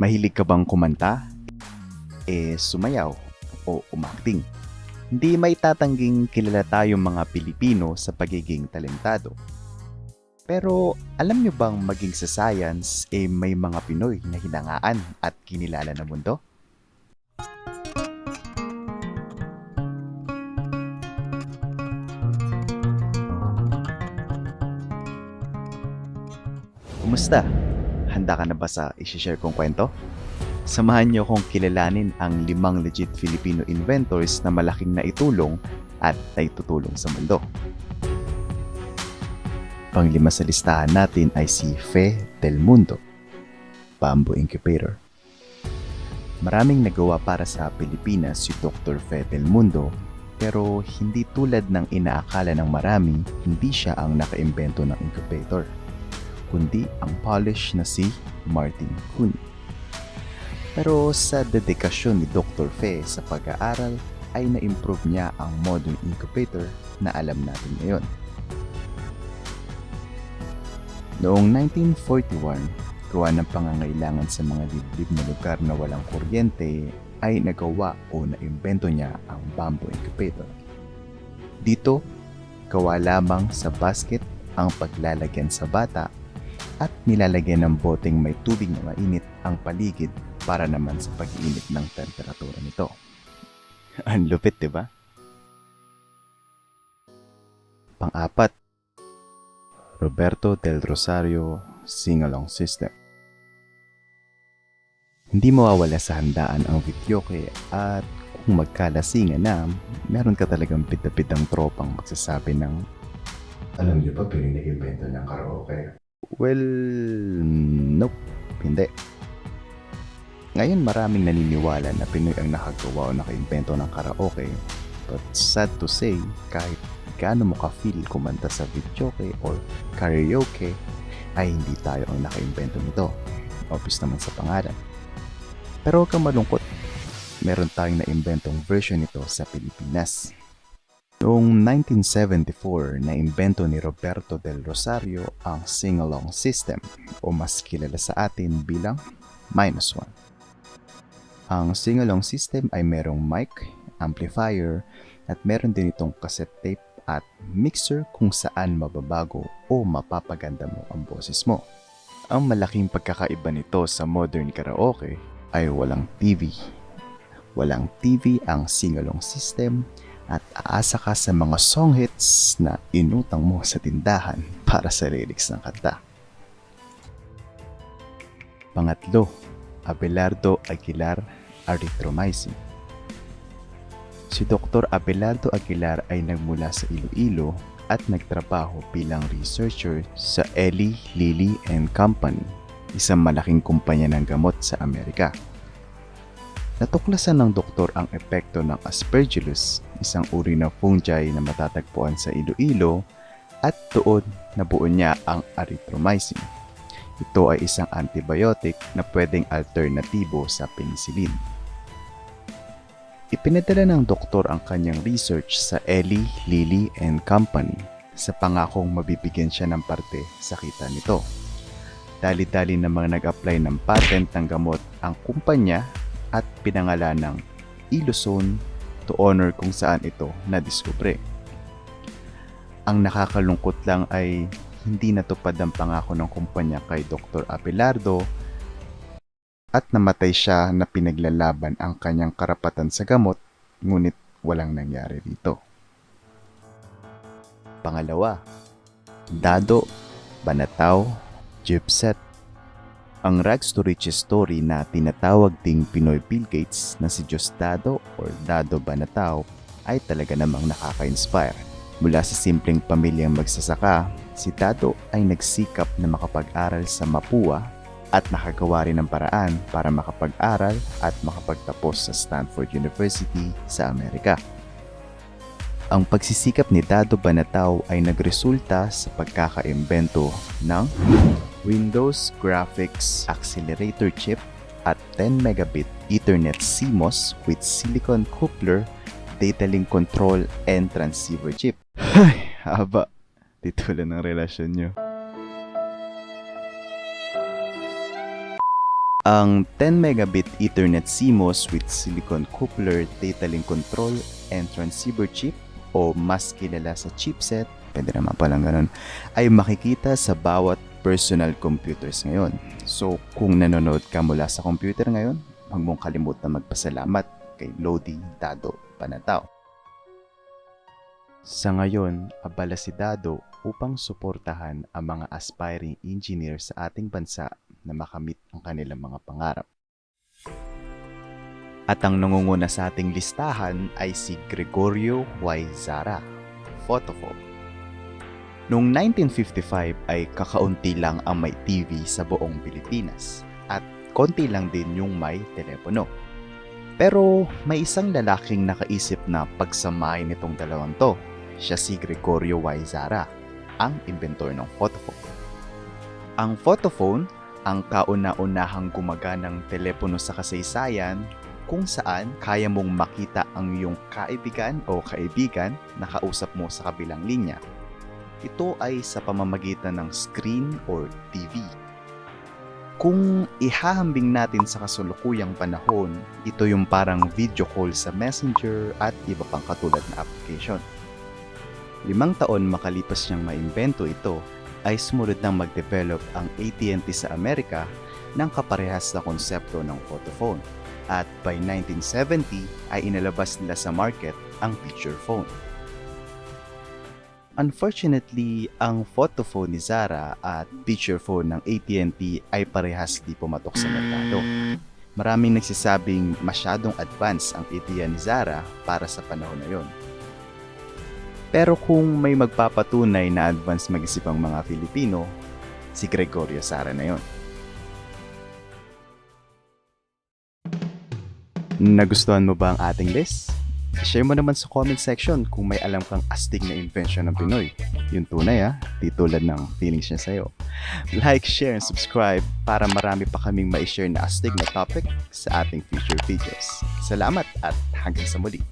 Mahilig ka bang kumanta? Eh, sumayaw o umakting? Hindi may tatangging kilala tayong mga Pilipino sa pagiging talentado. Pero alam nyo bang maging sa science eh may mga Pinoy na hinangaan at kinilala ng mundo? Kumusta? Handa ka na ba sa isi-share kong kwento? Samahan niyo kong kilalanin ang limang legit Filipino inventors na malaking naitulong at naitutulong sa mundo. Panglima sa listahan natin ay si Fe Del Mundo, Bamboo Incubator. Maraming nagawa para sa Pilipinas si Dr. Fe Del Mundo pero hindi tulad ng inaakala ng marami, hindi siya ang nakaimbento ng incubator kundi ang polish na si Martin Kuhn. Pero sa dedikasyon ni Dr. Fe sa pag-aaral ay na-improve niya ang modern incubator na alam natin ngayon. Noong 1941, gawa ng pangangailangan sa mga liblib na lugar na walang kuryente, ay nagawa o naimbento niya ang bamboo incubator. Dito, gawa lamang sa basket ang paglalagyan sa bata at nilalagyan ng boteng may tubig na mainit ang paligid para naman sa pag-init ng temperatura nito. Ang lupit, di ba? Pang-apat, Roberto del Rosario Singalong System. Hindi mawawala sa handaan ang videoke at kung magkalasingan na, meron ka talagang bida-bidang tropang magsasabi ng Alam niyo ba pinag-invento ng karaoke? Well, nope, hindi. Ngayon maraming naniniwala na Pinoy ang nakagawa o nakaimbento ng karaoke. But sad to say, kahit gaano mo ka-feel kumanta sa videoke or karaoke, ay hindi tayo ang nakaimbento nito. Obvious naman sa pangalan. Pero huwag kang malungkot. Meron tayong naimbentong version nito sa Pilipinas. Noong 1974, naimbento ni Roberto del Rosario ang sing-along system o mas kilala sa atin bilang minus one. Ang sing-along system ay merong mic, amplifier, at meron din itong cassette tape at mixer kung saan mababago o mapapaganda mo ang boses mo. Ang malaking pagkakaiba nito sa modern karaoke ay walang TV. Walang TV ang sing-along system at aasa ka sa mga song hits na inutang mo sa tindahan para sa lyrics ng kanta. Pangatlo, Abelardo Aguilar Erythromycin. Si Dr. Abelardo Aguilar ay nagmula sa Iloilo at nagtrabaho bilang researcher sa Eli Lilly and Company, isang malaking kumpanya ng gamot sa Amerika. Natuklasan ng doktor ang epekto ng aspergillus, isang uri ng fungi na matatagpuan sa Iloilo at doon nabuo niya ang erythromycin. Ito ay isang antibiotic na pwedeng alternatibo sa penicillin. Ipinadala ng doktor ang kanyang research sa Eli Lilly and Company sa pangakong mabibigyan siya ng parte sa kita nito. Dali-dali na mga nag-apply ng patent ng gamot ang kumpanya at pinangalan ng Illuson to honor kung saan ito nadiskubre. Ang nakakalungkot lang ay hindi natupad ang pangako ng kumpanya kay Dr. Abelardo at namatay siya na pinaglalaban ang kanyang karapatan sa gamot ngunit walang nangyari dito. Pangalawa, Dado, Banataw, Gypset. Ang rags to riches story na tinatawag ding Pinoy Bill Gates na si Diosdado or Dado Banataw ay talaga namang nakaka-inspire. Mula sa simpleng pamilyang magsasaka, si Dado ay nagsikap na makapag-aral sa Mapua at nakagawa rin ng paraan para makapag-aral at makapagtapos sa Stanford University sa Amerika. Ang pagsisikap ni Dado Banataw ay nagresulta sa pagkakaimbento ng Windows Graphics Accelerator Chip at 10 megabit Ethernet CMOS with silicon coupler, data link control, and transceiver chip. Ay, haba. Titulan ng relasyon nyo. Ang 10 megabit Ethernet CMOS with silicon coupler data link control and transceiver chip o mas kilala sa chipset, pwede naman palang ganun, ay makikita sa bawat personal computers ngayon. So kung nanonood ka mula sa computer ngayon, huwag mong kalimutan magpasalamat kay Lodi Dado Panataw. Sa ngayon, abala si Dado upang suportahan ang mga aspiring engineer sa ating bansa na makamit ang kanilang mga pangarap. At ang nangunguna sa ating listahan ay si Gregorio Y. Zara, Photopho. Noong 1955 ay kakaunti lang ang may TV sa buong Pilipinas at konti lang din yung may telepono. Pero may isang lalaking nakaisip na pagsamahin itong dalawang to. Siya si Gregorio Y. Zara, ang inventor ng photophone. Ang photophone, ang kauna-unahang gumaganang telepono sa kasaysayan kung saan kaya mong makita ang iyong kaibigan o kaibigan na kausap mo sa kabilang linya. Ito ay sa pamamagitan ng screen or TV. Kung ihahambing natin sa kasulukuyang panahon, ito yung parang video call sa Messenger at iba pang katulad na application. Limang taon makalipas niyang maimbento ito, ay sumunod nang mag-develop ang AT&T sa Amerika ng kaparehas na konsepto ng photophone. At by 1970 ay inalabas nila sa market ang feature phone. Unfortunately, ang photophone ni Zara at feature phone ng AT&T ay parehas di pumatok sa merkado. Maraming nagsisabing masyadong advance ang ideya ni Zara para sa panahon na yon. Pero kung may magpapatunay na advance mag-isip ang mga Filipino, si Gregorio Zara na yon. Nagustuhan mo ba ang ating list? Share mo naman sa comment section kung may alam kang astig na invention ng Pinoy. Yung tunay ha, di tulad ng feelings niya sa'yo. Like, share, and subscribe para marami pa kaming ma-share na astig na topic sa ating future videos. Salamat at hanggang sa muli.